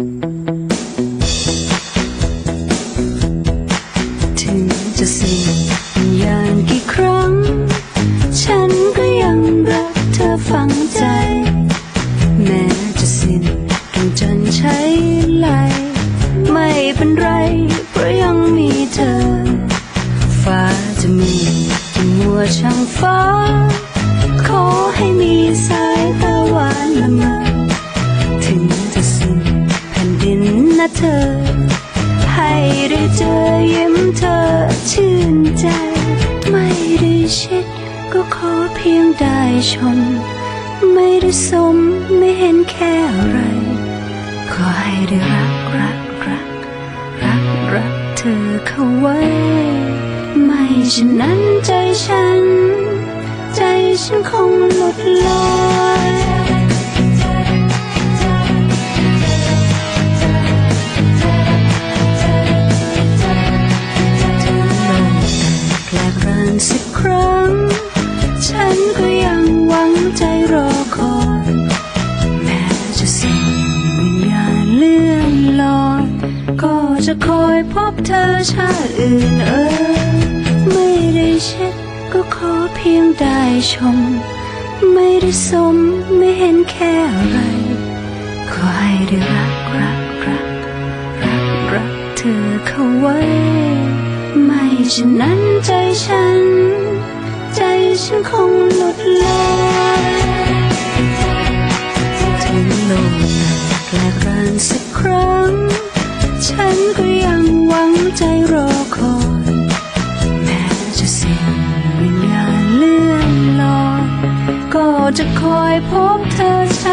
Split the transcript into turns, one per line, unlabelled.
ถึงจะสิ้นวิญญาณกี่ครั้ง ฉันก็ยังรักเธอฝังใจ แม้จะสิ้นกันจนใช้ไหลไม่เป็นไร เพราะยังมีเธอ ฟ้าจะมีกี่มัวช่างฟ้า ขอให้มีสา นะเธอ ให้ได้เจอยิ้มเธอชื่นใจ ไม่ได้ชิดก็ขอเพียงได้ชม ไม่ได้สมไม่เห็นแค่อะไร ขอให้ได้รักรักรัก รักรักเธอเข้าไว้ ไม่ฉะนั้นใจฉัน ใจฉันคงหลุดลอย จะคอยพบเธอชาติอื่นเอ่ยไม่ได้เช็ดก็ขอเพียงได้ชม ไม่ได้สมไม่เห็นแค่อะไร ขอให้ได้รักรักรักรักรักเธอเข้าไว้ ไม่ฉะนั้นใจฉัน ใจฉันคงหลุดลอย ฉันก็ยังหวังใจรอคอยแม้จะสิ้นวิญญาณเลื่อนลอยก็จะคอยพบเธอ